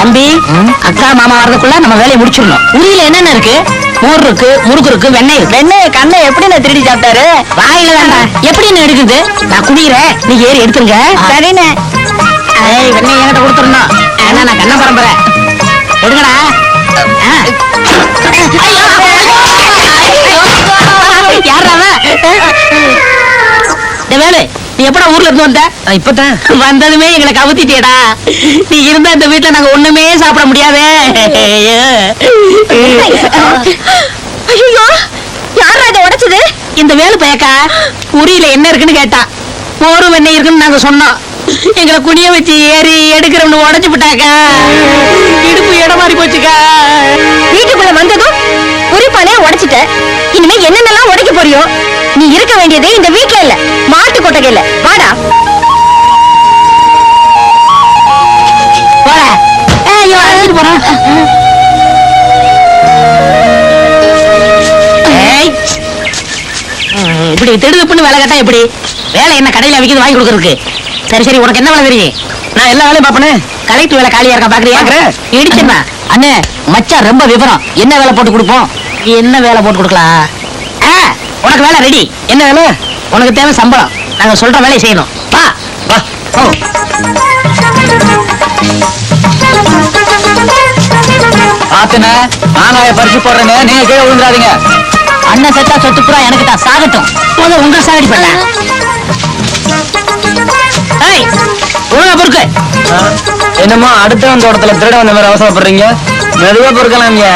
தம்பி அக்கா மாமா வரதுக்குள்ள நம்ம வேலையை முடிச்சிடணும். உரியில என்னென்ன இருக்கு? மோர் இருக்கு முறுக்கு இருக்கு வெண்ணெய் இருக்கு. வெண்ணெய் கண்ணை எப்படி நான் திருடி சாப்பிட்டாரு? வாயில வேண்டாம் எப்படி என்ன எடுக்குது? நான் குடிக்கிறேன். நீ ஏறி எடுத்துருங்க. சரிண்ணே. வெண்ணெய் என்கிட்ட கொடுத்துடணும். ஏன்னா நான் கண்ண பரம்பரை எடுங்கடா? டேய் வேலு. நீ எப்படா ஊர்ல இருந்து வந்த? இப்பதான். வந்ததுமே எங்களை கவுத்திட்டேடா நீ இருந்தா இந்த வீட்டுல நாங்க ஒண்ணுமே சாப்பிட முடியாதே. ஐயோ. யாரா இதை உடைச்சது? இந்த வேலு பயக்கா உரியில என்ன இருக்குன்னு கேட்டா. மோரும் வெண்ணெய் இருக்குன்னு நாங்க சொன்னோம். எங்களை குனிய வச்சு ஏறி எடுக்கிறோம்னு உடைச்சு விட்டாக்கா. இடுப்பு இடம் மாறி போச்சுக்கா. வீட்டுக்குள்ள வந்ததும் குறிப்பானே உடைச்சிட்ட. இனிமே என்னென்னலாம் உடைக்க போறியோ? நீ இருக்க வேண்டியது இந்த வீட்ல இல்ல. மாட்டு கொட்டகையில. வாடா. இப்படி திடுதுப்புன்னு வேலை கேட்டா எப்படி? வேலை என்ன கடையில விக்கிறது வாங்கி கொடுக்கறதுக்கு? சரி சரி உனக்கு என்ன வேலை தெரியும்? நான் எல்லா வேலையும் பாப்பனே கலெக்டர் வேலை காலியா இருக்கா பாக்குறியா. இடிச்சுமா அண்ணே மச்சான் ரொம்ப விவரம். என்ன வேலை போட்டு கொடுப்போம்? என்ன வேலை போட்டு கொடுக்கலாம்? உனக்கு வேலை ரெடி என்ன வேலை உனக்கு தேவை சம்பளம். நாங்க சொல்ற வேலையை செய்யணும். வா வா பாத்துன மாங்காய பறிச்சு போடுறேன்னு நீங்க கீழே விழுந்துடாதீங்க. அண்ணன் செத்தா சொத்து புறா எனக்கு தான். சாகட்டும். முதல்ல உங்க சாகடி பண்ண. ஒழுங்கா பொறுக்கு. என்னமோ அடுத்த தோட்டத்துல திருட வந்த மாதிரி அவசரப்படுறீங்க? மெதுவா பொறுக்கலாம்யா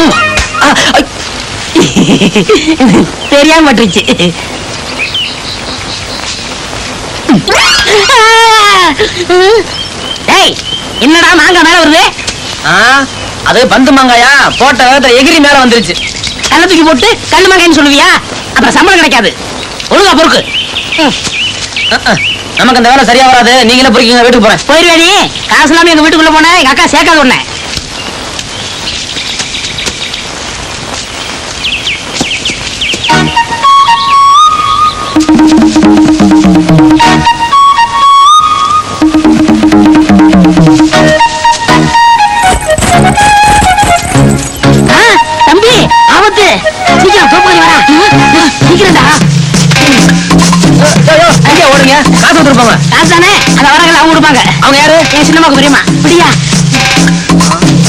ம். ஆ, ஐ. தெரியாம பட்டுருச்சு. ஏய் என்னடா மாங்காய் மேல வருது? அது பந்து மாங்காயா? போட்ட வேகத்துல எகிரி மேல வந்துருச்சு. கண்ணை தூக்கி போட்டு கண்ணு மாங்காய்னு சொல்லுவியா? அப்புறம் சம்பளம் கிடைக்காது. ஒழுங்கா பொறுக்கு. நமக்கு அந்த வேலை சரியா வராது. நீங்களே பொறுக்கீங்க வீட்டுக்கு போறேன். போயிருவே நீ காசு இல்லாம எங்க வீட்டுக்குள்ள போன? எங்க அக்கா சேர்க்காத உடனே அவங்க யாரு? என் சின்னமாக்கு தெரியுமா? அப்படியா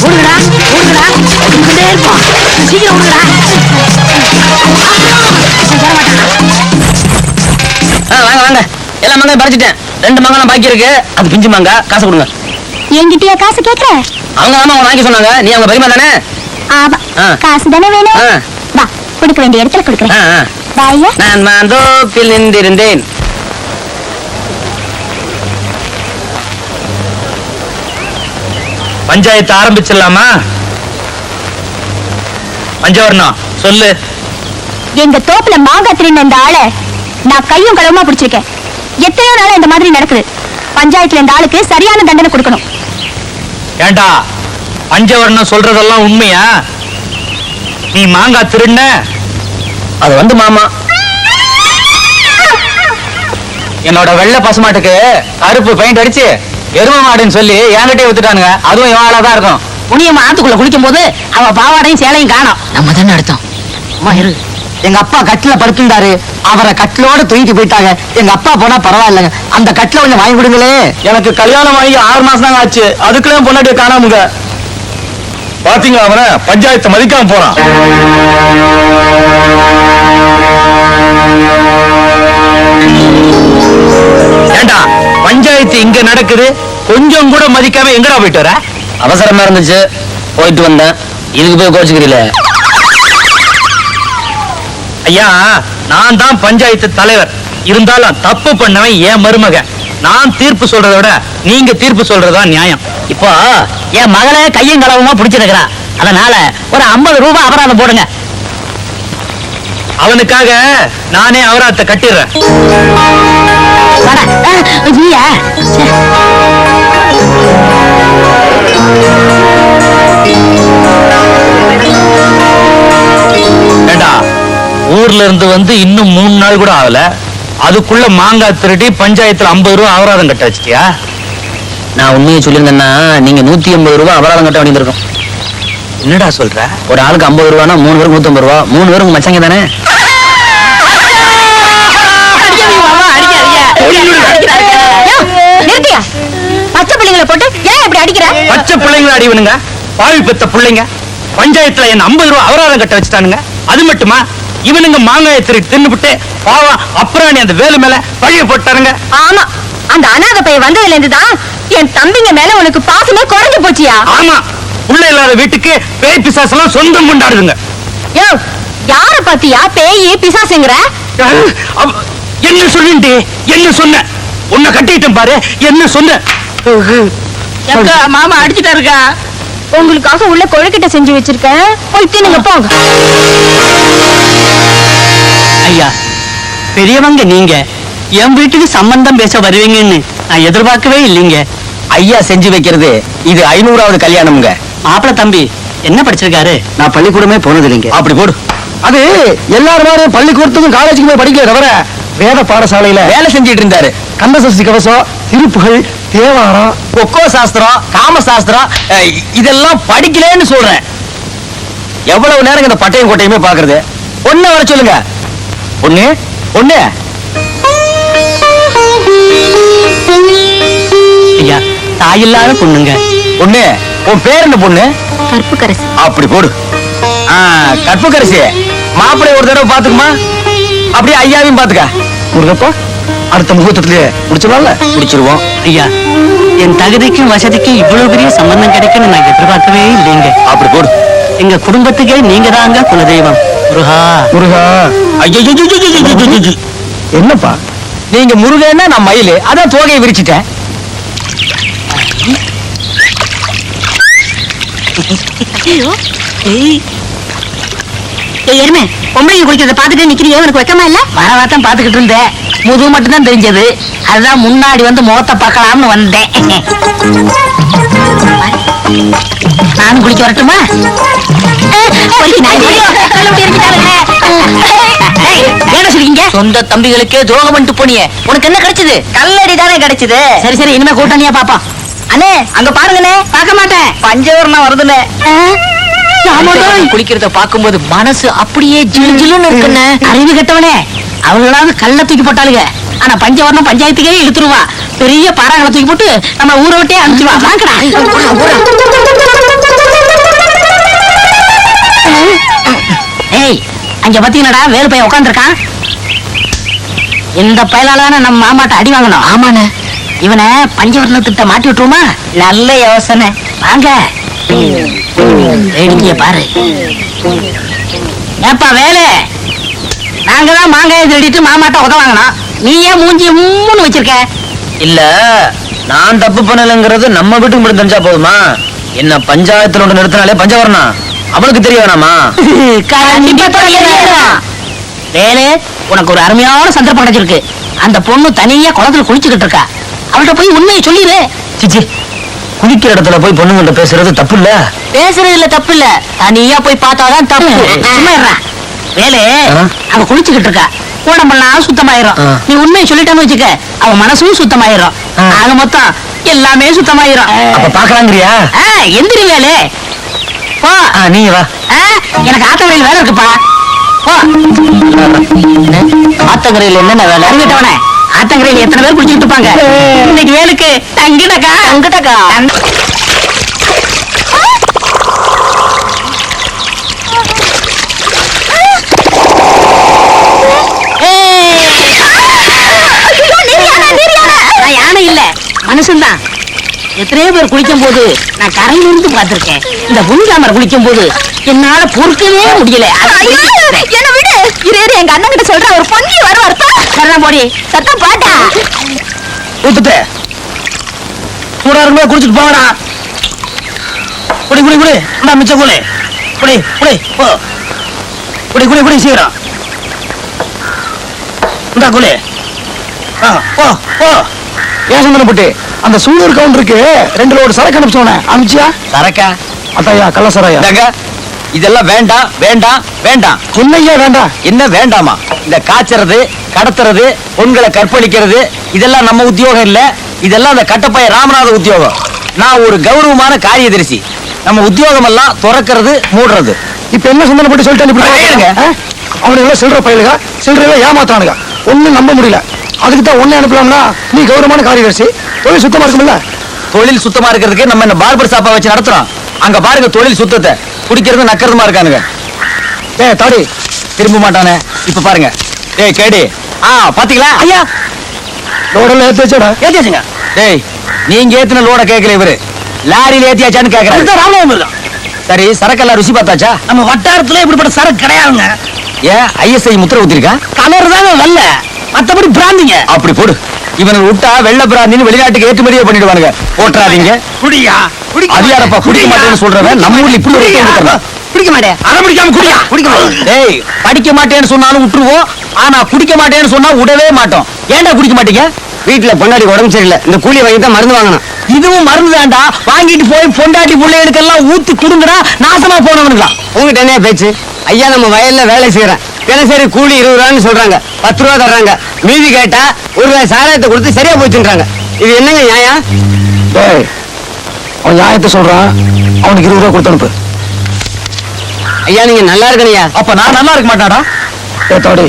ஓடுங்கடா ஓடுங்கடா. ஓடிக்கிட்டே இருப்போம். சீக்கிரம் ஓடுங்கடா. ஆ, எல்லா மாங்காயும் பறிச்சிட்டேன். ரெண்டு மாங்காய் பாக்கி இருக்கு. அது பிஞ்சு மாங்காய் காசு கொடுங்க. என்கிட்டயா காசு கேக்குற அவங்க ஆமா அவங்க வாங்கி சொன்னாங்க. நீ அவங்க பெரியமா தானே? ஆமா. காசு தானே வேணும். வா கொடுக்க வேண்டிய இடத்துல கொடுக்குறேன். நான் மாந்தோப்பில் நின்றிருந்தேன். பஞ்சாயத்து ஆரம்பிச்சிடலாமா? பஞ்சவர்ணம் சொல்லு. எங்க தோப்புல மாங்காய் திருடின இந்த ஆளை நான் கையும் களவுமா பிடிச்சிருக்கேன். எத்தனையோ நாளா இந்த மாதிரி நடக்குது. பஞ்சாயத்துல இந்த ஆளுக்கு சரியான தண்டனை கொடுக்கணும். ஏண்டா பஞ்சவர்ணம் சொல்றதெல்லாம் உண்மையா? நீ மாங்காய் திருண்ண? அது வந்து மாமா. என்னோட வெள்ளை பசுமாட்டுக்கு கருப்பு பெயிண்ட் அடிச்சு எரும மாடுன்னு சொல்லி என்கிட்டயே வித்துட்டானுங்க. அதுவும் இவாளா தான் இருக்கும். புனியம்மா ஆத்துக்குள்ள குளிக்கும் போது அவ பாவாடையும் சேலையும் காணோம். நம்ம தானே அர்த்தம் அம்மா இரு. எங்க அப்பா கட்டில படுத்திருந்தாரு. அவரை கட்டிலோட தூக்கிட்டு போயிட்டாங்க. எங்க அப்பா போனா பரவாயில்லைங்க. அந்த கட்டில கொஞ்சம் வாங்கி கொடுங்களே. எனக்கு கல்யாணம் ஆகி ஆறு மாசம் தாங்க ஆச்சு. அதுக்குள்ளே பொண்டாட்டிய காணாமுங்க பாத்தீங்க அவன? பஞ்சாயத்தை மதிக்காம போறான். ஏண்டா பஞ்சாயத்து இங்க நடக்குது? கொஞ்சம் கூட மதிக்காம எங்கடா போயிட்டு வர? அவசரமா இருந்துச்சு. போயிட்டு வந்தேன். இதுக்கு போய் கோச்சுக்கிறீல ஐயா நான் தான் பஞ்சாயத்து தலைவர். இருந்தாலும் தப்பு பண்ணவன் என் மருமக நான் தீர்ப்பு சொல்றதை விட நீங்க தீர்ப்பு சொல்றதா நியாயம். இப்போ என் மகளை கையும் களவுமா பிடிச்சிருக்கிறா. அதனால ஒரு ஐம்பது ரூபாய் அபராதம் போடுங்க. அவனுக்காக நானே அவராத்த கட்டிடுறேன். நீயா? இருந்து வந்து இன்னும் மூணு நாள் கூட ஆகல. அதுக்குள்ள மாங்காய் திருடி பஞ்சாயத்துல ஐம்பது ரூபா அபராதம் கட்ட வச்சிட்டியா? நான் உண்மையை சொல்லியிருந்தேன்னா நீங்க நூத்தி ஐம்பது ரூபாய் அபராதம் கட்ட வேண்டியிருக்கும் என்னடா சொல்ற? ஒரு ஆளுக்கு ஐம்பது ரூபானா மூணு பேருக்கு நூத்தி ஐம்பது ரூபா? மூணு பேருக்கு மச்சங்க தானே? யோவ், நிறுத்தியா பச்சை பிள்ளைங்களை போட்டு ஏன் இப்படி அடிக்கிற பச்சை பிள்ளைங்கள அடிவனுங்க? பாவி பெத்த பிள்ளைங்க. பஞ்சாயத்துல என்ன ஐம்பது ரூபா அபராதம் கட்ட வச்சுட்டானுங்க. அது மட்டுமா? இவனுங்க மாங்காயை திருடி தின்னுபிட்டு பாவம் அப்புறம் நீ அந்த வேலு மேல பழிய போட்டாருங்க ஆமா அந்த அனாதை பையன் வந்ததுல இருந்து தான் என் தம்பிங்க மேல உனக்கு பாசமே குறைஞ்சு போச்சியா? ஆமா உள்ள இல்லாத வீட்டுக்கு பேய் பிசாசெல்லாம் சொந்தம் கொண்டாடுதுங்க. யோ யார பாத்தியா பேயி பிசாசுங்கிற? என்ன சொல்லிட்டு என்ன சொன்ன? உன்னை கட்டிட்டேன் பாரு என்ன சொன்ன? மாமா அடிச்சுட்டாருக்கா? உங்களுக்காக உள்ள கொழுக்கிட்ட செஞ்சு வச்சிருக்கேன். போய் தின்னுங்க போங்க. ஐயா பெரியவங்க நீங்க. என் வீட்டுக்கு சம்பந்தம் பேச வருவீங்கன்னு நான் எதிர்பார்க்கவே இல்லைங்க. ஐயா செஞ்சு வைக்கிறது இது ஐநூறாவது கல்யாணம்ங்க. மாப்பிள தம்பி என்ன படிச்சிருக்காரு? நான் பள்ளிக்கூடமே போனது இல்லைங்க அப்படி போடு. அது எல்லாரும் மாதிரி பள்ளிக்கூடத்துக்கும் காலேஜுக்கு போய் படிக்கல தவிர வேத பாடசாலையில வேலை செஞ்சிட்டு இருந்தாரு. கந்தசஷ்டி கவசம் திருப்புகள் தேவாரம் கொக்கோ சாஸ்திரம் காம சாஸ்திரம் இதெல்லாம் படிக்கலன்னு சொல்றேன். எவ்வளவு நேரம் இந்த பட்டையும் கோட்டையுமே பாக்குறது பொண்ணை வர சொல்லுங்க. பொண்ணு பொண்ணு ஐயா தாயில்லாத பொண்ணுங்க. பொண்ணு உன் பேர் என்ன பொண்ணு? கருப்பு கரசு அப்படி போடு. கற்புக்கரசி. மாப்பிள்ளை ஒரு தடவை பாத்துக்குமா அப்படியே ஐயாவையும் பாத்துக்க முருகப்பா அடுத்த முகூர்த்தத்திலே முடிச்சிடலாம்ல? பிடிச்சிருவோம் ஐயா என் தகுதிக்கும் வசதிக்கும் இவ்வளவு பெரிய சம்பந்தம் கிடைக்கும்னு நான் எதிர்பார்க்கவே இல்லைங்க. அப்படி போடு. எங்க குடும்பத்துக்கே நீங்க தாங்க குலதெய்வம். முருகா. முருகா. ஐயோ என்னப்பா நீங்க முருகன்னா நான் மயிலு அதான் தோகையை விரிச்சிட்டேன் ஏய் எருமை பொம்பளைங்க குளிக்கிறத பாத்துட்டு நிக்கிறியே உனக்கு வெக்கமா இல்ல? வரவாத்தான் பாத்துக்கிட்டு இருந்தேன். முதுகு மட்டும் தான் தெரிஞ்சது. அதுதான் முன்னாடி வந்து முகத்தை பார்க்கலாம்னு வந்தேன். நானும் குளிக்க வரட்டுமா? சொந்த தம்பிகளுக்கே துரோகம் பண்ணிட்டு போனியே. உனக்கு என்ன கிடைச்சது? கல்லடி தானே கிடைச்சது. சரி சரி இனிமே கூட்டணியா பாப்பா அண்ணே அங்க பாருங்கண்ணே. பார்க்க மாட்டேன். பஞ்சவரணம் வருதுண்ணே. குளிக்கிறத பாக்கும்போது மனசு அப்படியே ஜிலு ஜிலுன்னு இருக்குண்ணே. அறிவு கெட்டவனே. அவங்களாவது கல்ல தூக்கி போட்டாளுங்க. ஆனா பஞ்சவரணம் பஞ்சாயத்துக்கே இழுத்துருவா. பெரிய பாறாங்களை தூக்கி போட்டு நம்ம ஊரை விட்டே அனுப்பிச்சுவா. வாங்கடா. ஏய் அங்க பாத்தீங்களாடா வேறு பையன் உட்காந்துருக்கான் இந்த பயலால நம்ம மாமாட்ட அடி வாங்கணும். ஆமாண்ணே. இவனை பஞ்சவர்ண திட்ட மாட்டி விட்டுருமா நல்ல யோசனை. வாங்க. வேடிக்கைய பாரு. ஏப்பா வேலை? நாங்க தான் மாங்காயை திருடிட்டு மாமாட்ட உத வாங்கினோம் நீ ஏன் மூஞ்சி மூணு வச்சிருக்க. இல்ல நான் தப்பு பண்ணலங்கிறது நம்ம வீட்டுக்கு மட்டும் தெரிஞ்சா போதுமா? என்ன பஞ்சாயத்துல ஒன்று நிறுத்தினாலே பஞ்சவரணம் அவனுக்கு தெரிய வேணாமா. வேலு உனக்கு ஒரு அருமையான சந்தர்ப்பம் கிடைச்சிருக்கு. அந்த பொண்ணு தனியா குளத்துல குளிச்சுக்கிட்டு இருக்கா. அவள்கிட்ட போய் உண்மையை சொல்லிடு சிச்சி குளிக்கிற இடத்துல போய் பொண்ணுங்கள்ட்ட பேசுறது தப்பு இல்ல பேசுறதுல தப்பு இல்ல தனியா போய் பார்த்தாதான் தப்பு. சும்மா. வேலு. அவ குளிச்சுக்கிட்டு இருக்கா. உடம்பெல்லாம் சுத்தமாயிரும். நீ உண்மையை சொல்லிட்டேன்னு வச்சுக்க அவ மனசும் சுத்தமாயிரும். ஆக மொத்தம் எல்லாமே சுத்தமாயிரும். அப்ப பாக்கலாங்கிறியா எந்திரி வேலு. போ. நீ வா. எனக்கு ஆத்தங்கரையில் வேலை இருக்குப்பா. போ. ஆத்தங்கரையில் என்னென்ன வேலை? அறிவிட்டவனே ஆத்தங்கரையில் எத்தனை பேர் குளிச்சுட்டு இருப்பாங்க? இன்னைக்கு வேலுக்கு யானை இல்ல. மனுஷன்தான். எத்தனையோ பேர் குளிக்கும் போது நான் கரையில இருந்து பார்த்திருக்கேன். இந்த புனிதாமர் குளிக்கும் போது என்னால பொறுக்கவே முடியல. என்ன விடு. இரு இரு எங்க அண்ணன் கிட்ட சொல்ற ஒரு பொங்கி வருவார் சரிதான் போடி சத்தம் பாட்டா ஊத்துட்டு. சூடா இருக்கும்போது குடிச்சிட்டு போங்கடா. குடி குடி குடி. இந்தா மிச்சம் குடி குடி குடி போ. குடி குடி குடி சீக்கிரம். இந்தா குடி ஆ, போ போ. ஏன் சந்தனப்பட்டு அந்த சூழூர் கவுண்டருக்கு ரெண்டு லோடு சரக்கு அனுப்பிச்சோனே அனுப்பிச்சியா? சரக்கா? அத்தாயா கள்ளசராயா இந்தாங்க இதெல்லாம் வேண்டாம் வேண்டாம் வேண்டாம். என்னையா வேண்டாம்? என்ன வேண்டாமா? இந்த காய்ச்சறது கடத்துறது பொண்களை கற்பழிக்கிறது இதெல்லாம் நம்ம உத்தியோகம் இல்ல. இதெல்லாம் அந்த கட்டப்பைய ராமநாத உத்தியோகம். நான் ஒரு கௌரவமான காரியதரிசி. நம்ம உத்தியோகம் எல்லாம் துறக்கிறது மூடுறது. இப்ப என்ன சந்தனம் போட்டு சொல்லிட்டு? அவனுங்க எல்லாம் சில்லற பயிலுங்க. சில்லறையில ஏமாத்தானுங்க ஒண்ணும் நம்ப முடியல. அதுக்கு தான் ஒண்ணு அனுப்பலாம்னா நீ கௌரவமான காரியதர்சி. தொழில் சுத்தமா இருக்கும்ல? தொழில் சுத்தமா இருக்கிறதுக்கு நம்ம இந்த பார்பர் ஷாப்பை வச்சு நடத்துறோம். அங்க பாருங்க தொழில் சுத்தத்தை. குடிக்கிறது நக்கிறதுமா இருக்கானுங்க. ஏ தாடி. திரும்ப மாட்டானே. இப்ப பாருங்க. டேய் கேடி. ஆ பாத்தீங்களா? ஐயா. ரோடெல்லாம் ஏத்தி வச்சடா? ஏத்தியாச்சுங்க டேய் நீங்க ஏத்தின லோட கேட்கல இவரு. லாரியில ஏத்தியாச்சான்னு கேக்குறாரு. ராமநாதபுரம் சரி சரக்கெல்லாம் ருசி பார்த்தாச்சா? நம்ம வட்டாரத்துல இப்படிப்பட்ட சரக்கு கிடையாதுங்க. ஏன் ஐஎஸ்ஐ முத்திர ஊத்திருக்கா? கலர் தாங்க நல்ல மத்தபடி பிராந்திங்க அப்படி போடு. இவனை விட்டா வெள்ள பிராந்தின்னு வெளிநாட்டுக்கு ஏற்றுமதியே பண்ணிடுவானுங்க. போட்டுறாதீங்க குடியா அது யாரப்பா குடிக்க மாட்டேன்னு சொல்றவன்? நம்ம ஊர்ல இப்படி ஒரு? குடிக்க மாட்டேன். அரை பிடிக்காம குடியா? குடிக்க மாட்டேன். டேய் படிக்க மாட்டேன்னு சொன்னாலும் விட்டுருவோம். ஆனா குடிக்க மாட்டேன்னு சொன்னா விடவே மாட்டோம். ஏன்டா குடிக்க மாட்டீங்க? வீட்டுல பொண்டாடி உடம்பு சரியில்லை. இந்த கூலி வாங்கி தான் மருந்து வாங்கணும் இதுவும் மருந்து தான்டா. வாங்கிட்டு போய் பொண்டாட்டி பிள்ளைகளுக்கெல்லாம் ஊத்தி குடுங்கடா நாசமா போனவனுங்களா? உங்ககிட்ட என்ன பேச்சு? ஐயா நம்ம வயல்ல வேலை செய்யறேன் தினசரி கூலி இருபது ரூபான்னு சொல்றாங்க. பத்து ரூபா தர்றாங்க. மீதி கேட்டா ஒரு ரூபாய் சாராயத்தை கொடுத்து சரியா போச்சுன்றாங்க. இது என்னங்க நியாயம்? அவன் நியாயத்தை சொல்றான். அவனுக்கு இருபது ரூபா கொடுத்து அனுப்பு. ஐயா நீங்க நல்லா இருக்கணையா அப்ப நான் நல்லா இருக்க மாட்டாடா ஏத்தாடி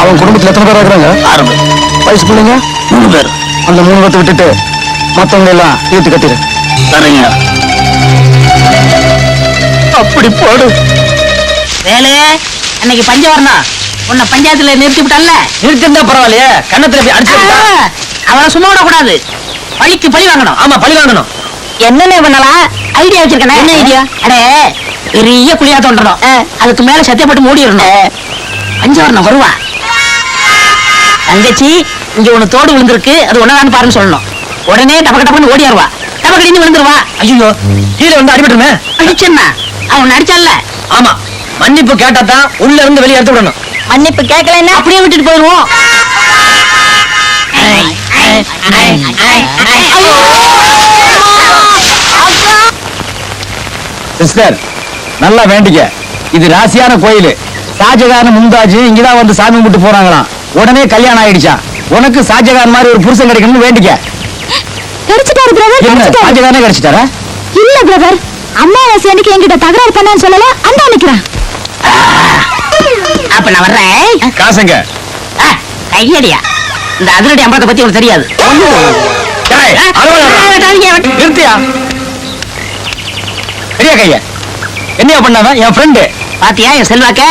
அவன் குடும்பத்துல எத்தனை பேர் இருக்கிறாங்க? ஆறு பேர். வயசு பிள்ளைங்க? மூணு பேர். அந்த மூணு பேர்த்த விட்டுட்டு மத்தவங்க எல்லாம் ஈர்த்து கட்டிடு சரிங்க. அப்படி போடு. வேலு அன்னைக்கு பஞ்சவரணம். உன்னை பஞ்சாயத்துல நிறுத்தி விட்டான்ல. நிறுத்திருந்தா பரவாயில்லையே. கண்ணத்துல போய் அடிச்சு. அவனை சும்மா விடக்கூடாது. பழிக்கு பழி வாங்கணும். ஆமா பழி வாங்கணும். என்னென்ன பண்ணலாம்? ஐடியா வச்சிருக்கேன். என்ன ஐடியா? அடே பெரிய குழியா தோண்டணும் அதுக்கு மேல சத்தியப்பட்டு மூடிடணும் பஞ்சவரணம் வருவா. தங்கச்சி இங்க ஒண்ணு தோடு விழுந்திருக்கு. அது ஒன்னதான்னு பாருன்னு சொல்லணும். உடனே டபக்க டபக்குன்னு ஓடியாருவா டபக்கடின்னு விழுந்துருவா. ஐயோ கீழே வந்து அடிபட்டுமே அடிச்சன்னா? அவன் அடிச்சான்ல ஆமா. மன்னிப்பு கேட்டா தான் உள்ள இருந்து வெளியே எடுத்து விடணும். மன்னிப்பு கேட்கலன்னா அப்படியே விட்டுட்டு போயிருவோம் சிஸ்டர் நல்லா வேண்டிக்க. இது ராசியான கோயில். ஷாஜகான் மும்தாஜ் இங்கதான் வந்து சாமி கும்பிட்டு போறாங்களாம் உடனே கல்யாணம் ஆயிடுச்சா? உனக்கு ஷாஜகான் மாதிரி ஒரு புருஷன் கிடைக்கணும்னு வேண்டிக்க. கிடைச்சிட்டாரு பிரதர் கிடைச்சிட்டாரு. ஷாஜகானே கிடைச்சிட்டாரா? இல்ல பிரதர் அம்மாவாசை அன்னைக்கு என்கிட்ட தகராறு பண்ணான்னு சொல்லல அந்த நிக்கிறேன் அப்ப நான் வர்றேன். காசுங்க? கையடியா இந்த அதிரடி அம்பலத்தை பத்தி உனக்கு தெரியாது? நிறுத்தியா? பெரிய கைய. என்னையா பண்ணாவன் என் ஃப்ரெண்டு பாத்தியா என் செல்வாக்க?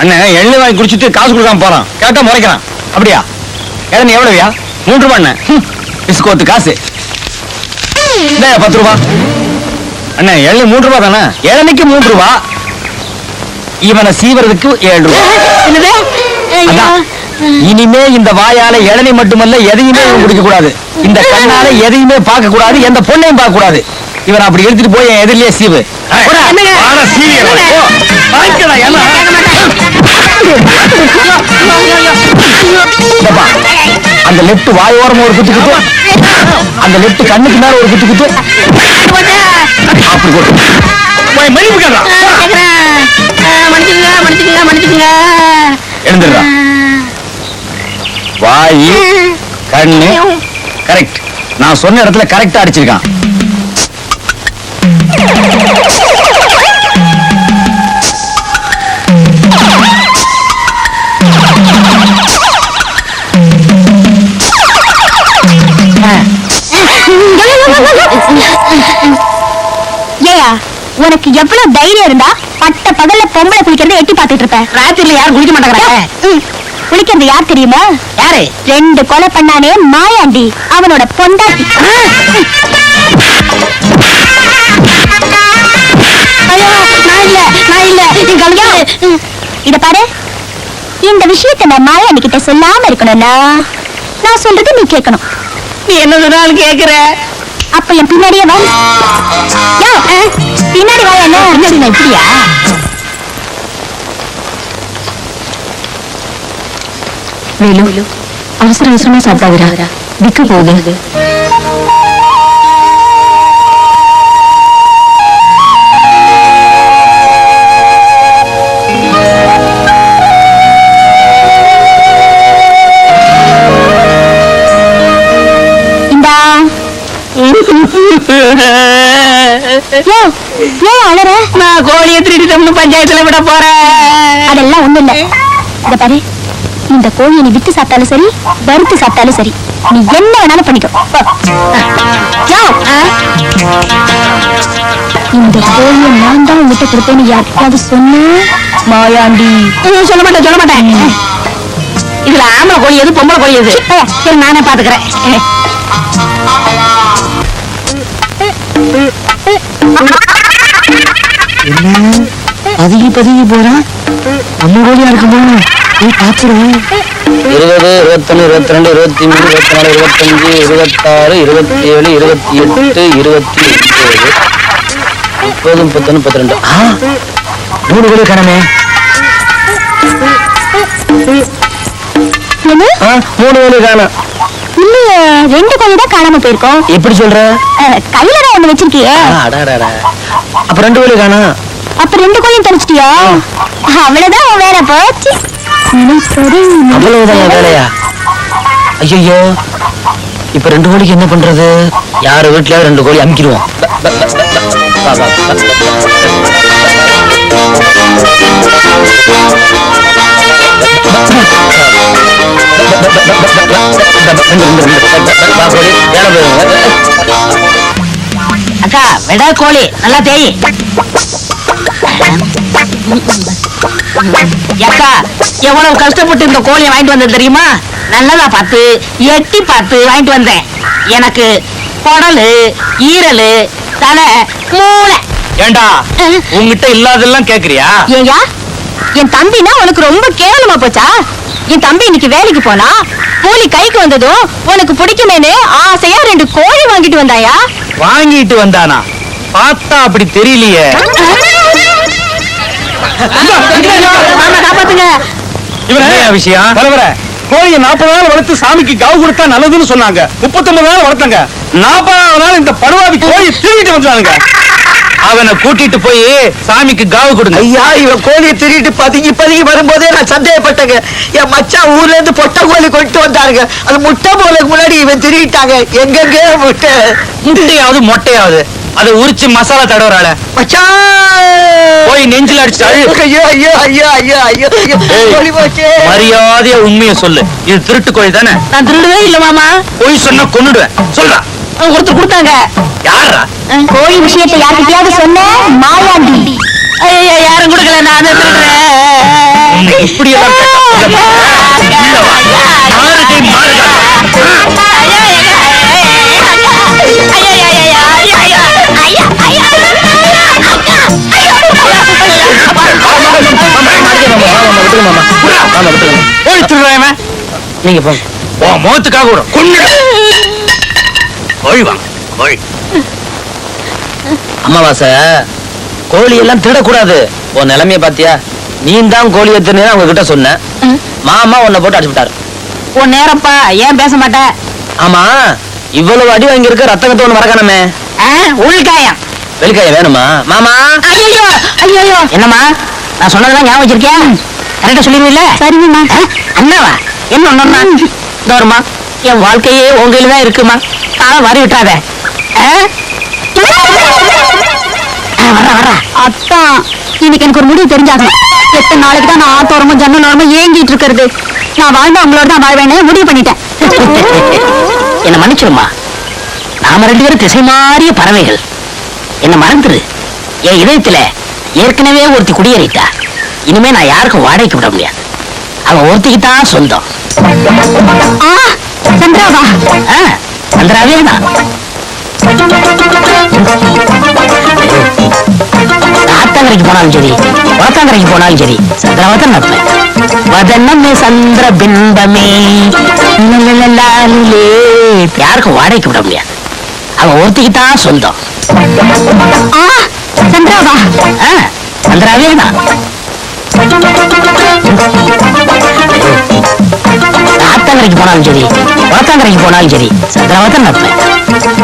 அண்ணன் எண்ணெய் வாங்கி குடிச்சிட்டு காசு கொடுக்காம போறான். கேட்டா முறைக்கிறான். அப்படியா? இளநீ எவ்வளவுயா மூன்று அண்ணன் பிஸ்கோத்து காசு. பத்து ரூபா. அண்ணன் எள்ளு மூன்று ரூபா தானே? இளநிக்கு மூன்று ரூபா. இவனை சீவறதுக்கு ஏழு. இனிமே இந்த வாயால இளநீ மட்டுமல்ல எதையுமே குடிக்க கூடாது இந்த கண்ணால எதையுமே பார்க்க கூடாது எந்த பொண்ணையும் பார்க்க கூடாது இவன் அப்படி எடுத்துட்டு போய் என் எதிரிலே சீவு. அந்த லெப்ட் வாயோரமா ஒரு குத்து குத்து. அந்த லெப்ட் கண்ணுக்கு மேல ஒரு குத்து குத்து. அப்படி போட்டு போய் மன்னிப்பு கேட்கறா. மன்னிச்சுங்க மன்னிச்சுங்க மன்னிச்சுங்க எழுந்துடுறா. வாய் கண்ணு. கரெக்ட் நான் சொன்ன இடத்துல கரெக்டா அடிச்சிருக்கான். உனக்கு எவ்வளவு தைரியம் இருந்தா பட்ட பகல்ல பொம்பளை குளிக்கிறத எட்டி பார்த்துட்டு இருப்ப. ராத்திரில யாரும் குளிக்க மாட்டேங்கிறாங்க. குளிக்கிறது யார் தெரியுமா? யாரு? ரெண்டு கொலை பண்ணானே மாயாண்டி அவனோட பொண்டாட்டி. ஐயோ நான் இல்ல நான் இல்ல. இத பாரு. இந்த விஷயத்தை நான் மாயாண்டி கிட்ட சொல்லாம இருக்கணும்னா நான் சொல்றது நீ கேட்கணும். நீ என்ன சொன்னாலும் கேக்குற? அப்ப என் பின்னாடியே வா. பின்னாடி வா என்ன? பின்னாடி நான் இப்படியா? வேலு அவசர அவசரமா சாப்பிடாதீரா விக்க போகுது. ஏன் நான் கோழியை திருடிட்டோம்னு பஞ்சாயத்துல விட போறேன். அதெல்லாம் ஒண்ணு இல்ல. இத பாரு. இந்த கோழியை நீ வித்து சாப்பிட்டாலும் சரி வறுத்து சாப்பிட்டாலும் சரி நீ என்ன வேணாலும் பண்ணிக்கோ? இந்த கோழியை நான் தான் உங்ககிட்ட கொடுத்தேன்னு யாருக்காவது சொன்ன? மாயாண்டி. சொல்ல மாட்டேன் சொல்ல மாட்டேன். இதுல ஆம்பளை கோழி எது பொம்பளை கோழி எது? சரி நானே பாத்துக்கிறேன். பதுங்கி பதுங்கி போறான் நம்ம கோழியா இருக்குமா? இருபது இருபத்தொன்னு இருபத்தி ரெண்டு இருபத்தி மூணு இருபத்தி நாலு இருபத்தஞ்சு இருபத்தாறு இருபத்தி ஏழு இருபத்தி எட்டு இருபத்தி ஒன்பது முப்பது முப்பத்தொன்னு முப்பத்தி ரெண்டு மூணு கோழி காணமே. என்ன ஆ மூணு கோழி காணும் இல்லையே ரெண்டு கோழி தான் காணாம போயிருக்கோம். எப்படி சொல்ற? கையில தான் ஒண்ணு வச்சிருக்கியே. அப்ப ரெண்டு கோழி காணும் அப்ப ரெண்டு கோழியும் தொலைச்சிட்டியா அவ்வளவுதான் வேலை போச்சு. அவ்வளவுதான் வேலையா? ஐயோ இப்ப ரெண்டு கோழிக்கு என்ன பண்றது? யாரு வீட்லயாவது ரெண்டு கோழி அமுக்கிடுவோம். அக்கா விடா கோழி நல்லா தேய். அக்கா எவ்வளவு கஷ்டப்பட்டு இந்த கோழியை வாங்கிட்டு வந்தேன் தெரியுமா? நல்லதா பார்த்து எட்டி பார்த்து வாங்கிட்டு வந்தேன். எனக்கு குடலு ஈரலு தலை மூளை. ஏண்டா உங்ககிட்ட இல்லாதெல்லாம் கேக்குறியா? ஏயா என் தம்பினா உனக்கு ரொம்ப கேவலமா போச்சா? என் தம்பி இன்னைக்கு வேலைக்கு போனா கூலி கைக்கு வந்ததும் உனக்கு பிடிக்குமேனு ஆசையா ரெண்டு கோழி வாங்கிட்டு வந்தாயா? வாங்கிட்டு வந்தானா? பார்த்தா அப்படி தெரியலையே. விஷயம்? தலைவர கோழியை நாற்பது நாள் வளர்த்து சாமிக்கு கவு கொடுத்தா நல்லதுன்னு சொன்னாங்க. முப்பத்தொன்பது நாள் வளர்த்தாங்க. நாற்பதாவது நாள் இந்த படுவாதி கோழி திருவிட்டு வந்துட்டானுங்க. அவனை கூட்டிட்டு போய் சாமிக்கு காவு கொடுங்க. ஐயா இவன் கோழியை திருட்டு பதுங்கி பதுங்கி வரும்போதே நான் சந்தேகப்பட்டேங்க. என் மச்சான் ஊர்ல இருந்து பொட்டை கோழி கொண்டு வந்தாருங்க. அது முட்டை போலக்கு முன்னாடி இவன் திருட்டாங்க எங்கெங்க முட்டை? முட்டையாவது மொட்டையாவது. அதை உரிச்சு மசாலா தடவுறாள. மச்சான் போய் நெஞ்சில அடிச்சு அழு. ஐயோ ஐயோ ஐயோ ஐயோ ஐயோ ஐயோ ஏய். கோழி போச்சே. மரியாதையா உண்மையை சொல்லு. இது திருட்டு கோழி தானே? நான் திருடவே இல்ல மாமா. போய் சொன்னா கொன்னுடுவேன். சொல்றா. ஒருத்தர் கொடுத்தாங்க. யாரா கோழி விஷயத்தை யார்கிட்டயாவது சொன்ன? மாயாண்டி. ஐயா யாரும் கொடுக்கல நான் இப்படி எல்லாம் கட்ட- இல்ல வா. மாறுகை மாறுகை. போய் திருடுறேன் இவன். நீங்க போங்க உன் முகத்துக்காக கூட கொன்னுடு கோழி வாங்க கோழி. அமாவாசை கோழி எல்லாம் திருடக்கூடாது. உன் நிலைமைய பாத்தியா நீ தான் கோழி எத்தனை அவங்க கிட்ட சொன்ன மாமா உன்னை போட்டு அடிச்சு விட்டாரு உன் நேரப்பா ஏன் பேச மாட்டேன் ஆமா இவ்வளவு அடி வாங்கி இருக்க ரத்த கத்த ஒண்ணு மறக்கணுமே உள்காயம். வெளிக்காய வேணுமா? மாமா? ஐயோ ஐயோ என்னம்மா நான் சொன்னதெல்லாம் ஞாபகம் வச்சிருக்கேன் கரெக்டா சொல்லிடுவீல்ல? சரிங்கம்மா அண்ணாவா? என்ன ஒண்ணுமா தோறுமா என் வாழ்க்கையே உங்க தான் இருக்குமா? காலம் வாரி விட்டாத ஆ? ஆ, வர்றா வர்றா. அத்தான் இன்னைக்கு எனக்கு ஒரு முடிவு தெரிஞ்சாகணும். எத்தனை நாளைக்கு தான் நான் ஆத்தோரமும் ஜன்னலோரமும் ஏங்கிட்டு இருக்கிறது. நான் வாழ்ந்து அவங்களோட தான் வாழ்வேன்னு முடிவு பண்ணிட்டேன். என்ன மன்னிச்சிருமா நாம ரெண்டு பேரும் திசை மாறிய பறவைகள். என்ன மறந்துரு. என் இதயத்துல ஏற்கனவே ஒருத்தி குடியேறிட்டா. இனிமே நான் யாருக்கும் வாடகைக்கு விட முடியாது. அவ ஒருத்திக்கு தான் சொந்தம் சந்திராவா ஆ, சந்திராவே தான் ஆத்தங்கரைக்கு போனாலும் சரி குளத்தாங்கரைக்கு போனாலும் சரி சந்திராவை தான் நட்பேன் வதனமே சந்திர பிம்பமே. யாருக்கும் வாடகைக்கு விட முடியாது அவ ஒருத்திக்கு தான் சொந்தம் சந்திராவா சந்திராவே தான் ஆத்தங்கரைக்கு போனாலும் சரி குளத்தாங்கரைக்கு போனாலும் சரி சந்திரவதன் தான்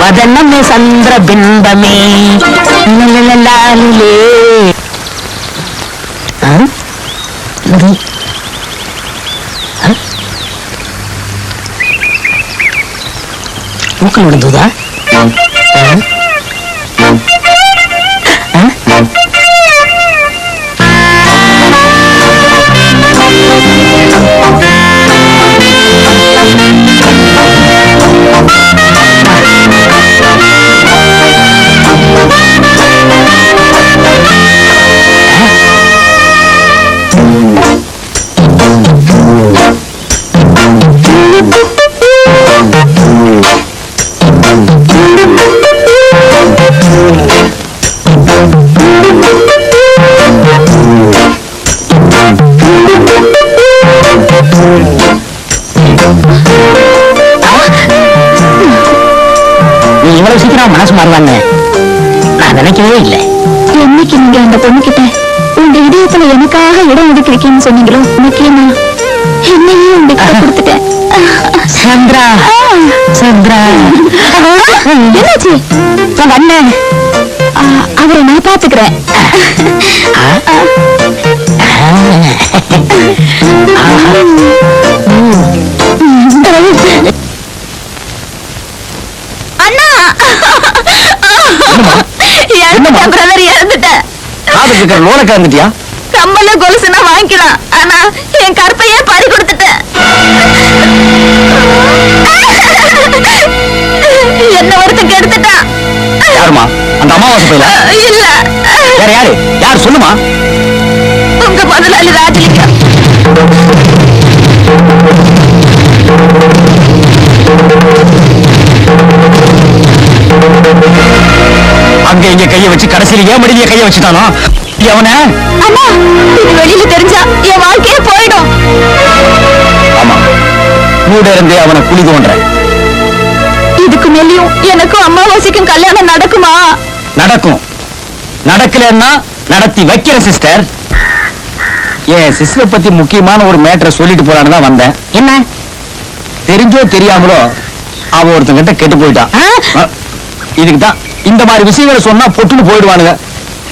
வதனமே சந்திர பிம்பமே. மூக்கள் ஆ? விழுந்ததா? Hả? சீக்கிரம் மனசு மாறுவாங்க? நான் நினைக்கவே இல்லை. என்னைக்கு நீங்க அந்த பொண்ணுகிட்ட உங்க இதயத்துல எனக்காக இடம் ஒதுக்கிருக்கீங்கன்னு சொன்னீங்களோ முக்கியமா என்னையே உங்ககிட்ட கொடுத்துட்டேன். சந்திரா சந்திரா. என்னாச்சு? உங்க அண்ணன் ஆ, அவரை நான் பாத்துக்கிறேன் அண்ணா இறந்துட்டேன். பிரதர் இறந்துட்டேன். காதுக்கு லோன கலந்துட்டியா கம்மல கொலுசுனா வாங்கிக்கலாம் ஆனா என் கற்பையே பறி கொடுத்துட்டேன். என்ன ஒருத்தன் கெடுத்துட்டான். யாருமா அந்த அமாவாசை பையில? இல்ல. வேற யாரு? யார்? சொல்லுமா உங்க முதலாளி ராஜலிங்கம். அங்க இங்க கைய வச்சு கடைசியில ஏன் மடியில கைய வச்சுட்டானோ? அவன? அண்ணா இது வெளியில தெரிஞ்சா என் வாழ்க்கையே போயிடும். ஆமா. கூட இருந்தே அவனை குழி தோன்ற இதுக்கு மேலேயும் எனக்கும் அம்மாவாசைக்கும் கல்யாணம் நடக்குமா? நடக்கும். நடக்கலன்னா நடத்தி வைக்கிற சிஸ்டர் என் சிஸ்டர் பத்தி முக்கியமான ஒரு மேட்டரை சொல்லிட்டு போறான்னு தான் வந்தேன். என்ன? தெரிஞ்சோ தெரியாமலோ அவ ஒருத்தங்கிட்ட கெட்டு போயிட்டான்? இதுக்கு தான் இந்த மாதிரி விஷயங்களை சொன்னா பொட்டுன்னு போயிடுவானுங்க.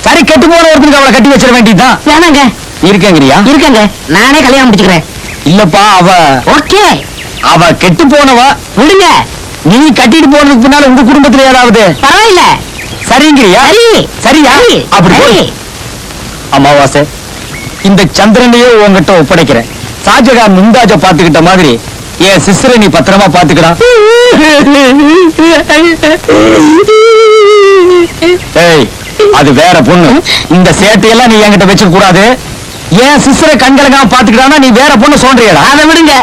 சரி கெட்டு போன ஒருத்தனுக்கு அவளை கட்டி வச்சிட வேண்டியதுதான். வேணாங்க. இருக்கேங்கிறியா? இருக்கங்க. நானே கல்யாணம் முடிச்சுக்கிறேன். இல்லப்பா அவ ஓகே. அவ கெட்டு போனவ விடுங்க. நீ கட்டிட்டு போனதுக்கு பின்னால உங்க குடும்பத்துல ஏதாவது? பரவாயில்ல. சரிங்கிறியா? சரி. சரியா? சரி, அப்படி. அமாவாசை. இந்த சந்திரனையே உன்கிட்ட ஒப்படைக்கிறேன். ஷாஜகான் மும்தாஜ பாத்துக்கிட்ட மாதிரி என் சிஸ்டரை நீ பத்திரமா பாத்துக்கடா ஏய் அது வேற பொண்ணு. இந்த சேட்டையெல்லாம் நீ என்கிட்ட வச்சுக்க கூடாது என் சிஸ்டரை கண்கலங்காம பாத்துக்கிட்டானா நீ வேற பொண்ணு சொல்றியடா அதை விடுங்க.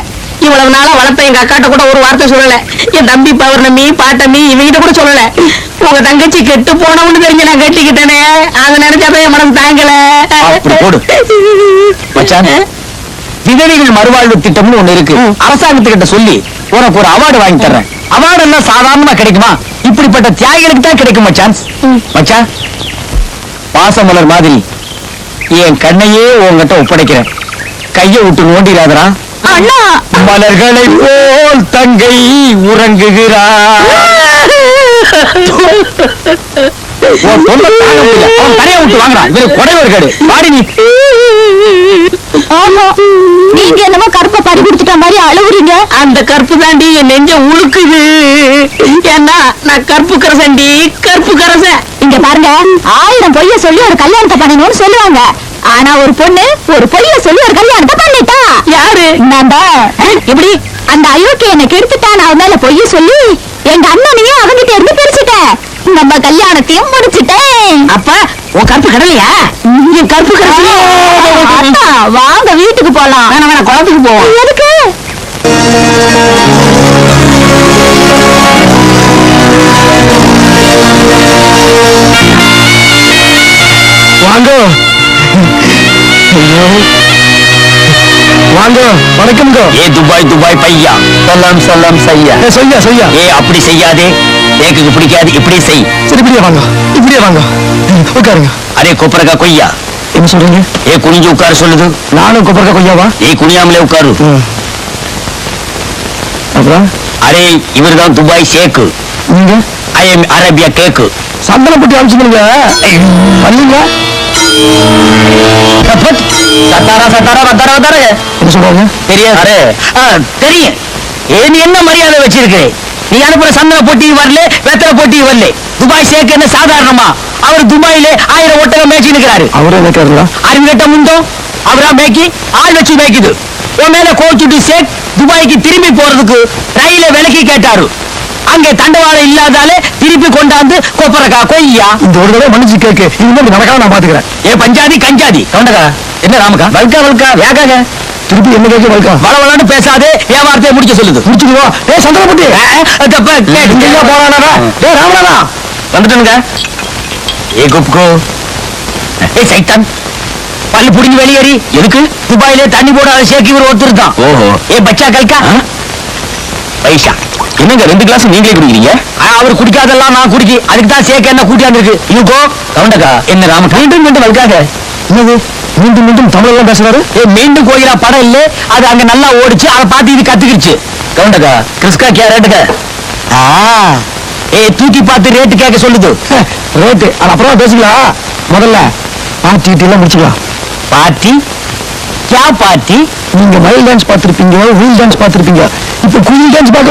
இவ்வளவு நாளா வளர்த்த எங்க அக்காட்ட கூட ஒரு வார்த்தை சொல்லல. என் தம்பி பௌர்ணமி பாட்டமி இவங்கிட்ட கூட சொல்லல. உங்க தங்கச்சி கெட்டு போனவன்னு தெரிஞ்சு நான் கட்டிக்கிட்டேனே. அதை நினைச்சப்ப என் மனசு தாங்கல. போடு. விதவைகள் மறுவாழ்வு திட்டம்னு ஒண்ணு இருக்கு. அரசாங்கத்துக்கிட்ட சொல்லி உனக்கு ஒரு அவார்டு வாங்கி தர்றேன். அவார்டு எல்லாம் சாதாரணமா கிடைக்குமா? இப்படிப்பட்ட தியாகிகளுக்கு தான் கிடைக்கும் மச்சான் மச்சான் பாசமலர் மாதிரி என் கண்ணையே உன்கிட்ட ஒப்படைக்கிறேன். கையை விட்டு நோண்டிடாதடா அண்ணா! மலர்களை போல் தங்கை உறங்குகிறார். தரையை விட்டு வாங்குறான். இவரு குடைவர் கேடு. பாடி நீ. ஆமா. நீங்க என்னமோ கருப்பை பறி கொடுத்துட்ட மாதிரி அழுவுறீங்க. அந்த கற்பு தாண்டி என் நெஞ்ச உழுக்குது ஏன்னா நான் கற்பு கரசண்டி கற்பு கரசன் இங்க பாருங்க ஆயிரம் பொய்ய சொல்லி ஒரு கல்யாணத்தை பண்ணணும்னு சொல்லுவாங்க. ஆனா ஒரு பொண்ணு ஒரு பொய்ய சொல்லி ஒரு கல்யாணத்தை பண்ணிட்டா. யாரு? நான் தான். எப்படி? அந்த அயோக்கிய என்ன கெடுத்துட்டான் அவன் மேல பொய்ய சொல்லி எங்க அண்ணனையும் அவங்கிட்ட இருந்து பிரிச்சுட்டேன். நம்ம கல்யாணத்தையும் முடிச்சிட்டேன். அப்ப உன் கற்பு கடலையா? என் கற்பு கடலை அண்ணா, வாங்க வீட்டுக்கு போலாம். வேணாம் வேணாம் குளத்துக்கு போவோம் எதுக்கு? வாங்க. வாங்க வணக்கம்ங்க. ஏ துபாய் துபாய் பையா. சொல்லாம் சொல்லாம் செய்யா செய்யா செய்யா ஏ அப்படி செய்யாதே. தேக்குக்கு பிடிக்காது இப்படி செய். சரி இப்படியே வாங்க. இப்படியே வாங்க. உட்காருங்க. அரே கொப்பரக்கா கொய்யா. என்ன சொல்றீங்க? ஏ குனிஞ்சு உட்கார சொல்லுது. நானும் கொப்பரக்கா கொய்யாவா? ஏ குனியாமலே உட்காரு. அப்புறம்? அரே இவர்தான் துபாய் ஷேக்கு. நீங்க? I am Arabia cake. Santhanapatti அனுப்பிச்சுங்க பண்ணீங்க சத்தாரா சத்தாரா என்ன சொல்றாங்க? தெரியாது. அரே. தெரியும். ஏ நீ என்ன மரியாதை வச்சிருக்க? நீ அனுப்புற சந்தன போட்டி வரல வெத்தலை போட்டி வரல. துபாய் ஷேக் என்ன சாதாரணமா. அவர் துபாயிலே ஆயிரம் ஒட்டகம் மேய்ச்சி நிற்கிறாரு. அவரே நிற்கிறாரா அறிவு கட்ட முந்தோ? அவரா மேய்க்கி? ஆள் வச்சு மேய்க்குது. உன் மேல கோச்சுட்டு ஷேக் துபாய்க்கு திரும்பி போறதுக்கு ரயில விலக்கி கேட்டாரு. அங்கே தண்டவாளம் இல்லாதாலே திருப்பி கொண்டாந்து கொப்பரக்கா கொய்யா. இந்த ஒரு தடவை மன்னிச்சு கேக்கு இனிமே நடக்காம நான் பாத்துக்கிறேன். ஏ பஞ்சாதி கஞ்சாதி. கவுண்டக்கா. என்ன ராமக்கா? வல்கா வல்கா. வேகாக. திருப்பி என்ன கேட்க வல்கா வள வளன்னு பேசாதே வியாபாரத்தை முடிக்க சொல்லுது. முடிச்சுக்குவோ ஏ சந்தனப்பட்டி. தப்ப இங்க போறானா ஏ ராமநாதா. வந்துட்டனுங்க. ஏ குப்கோ. ஏ சைத்தான். பல்லு புடிங்கி வெளியேறி. எதுக்கு? துபாயிலே தண்ணி போடாத ஷேக் இவர் ஒருத்தர் தான். ஓஹோ. ஏ பச்சா கல்கா? பைசா என்னங்க ரெண்டு கிளாஸ் நீங்களே குடிக்கிறீங்க? அவர் குடிக்காதெல்லாம் நான் குடிக்கி அதுக்கு தான் சேக்க என்ன கூட்டியாந்து இருக்கு யூகோ கவுண்டக்கா என்ன ராம மீண்டும் மீண்டும் அதுக்காக என்னது? மீண்டும் மீண்டும் தமிழ் எல்லாம் பேசுறாரு. ஏ மீண்டும் கோயிலா? படம் இல்ல. அது அங்க நல்லா ஓடிச்சு. அதை பார்த்து இது கத்துக்கிடுச்சு. கவுண்டக்கா கிறிஸ்கா கே ரேட்டுக்க? ஆ. ஏ தூக்கி பார்த்து ரேட்டு கேட்க சொல்லுது. ரேட்டு. அது அப்புறமா பேசிக்கலாம். முதல்ல பார்ட்டி எல்லாம் முடிச்சுக்கலாம். பார்ட்டி? கே பார்ட்டி நீங்க மயில் டான்ஸ் பார்த்திருப்பீங்க வீல் டான்ஸ் பார்த்திருப்பீங்க. இப்ப குயில் டான்ஸ் பார்க்க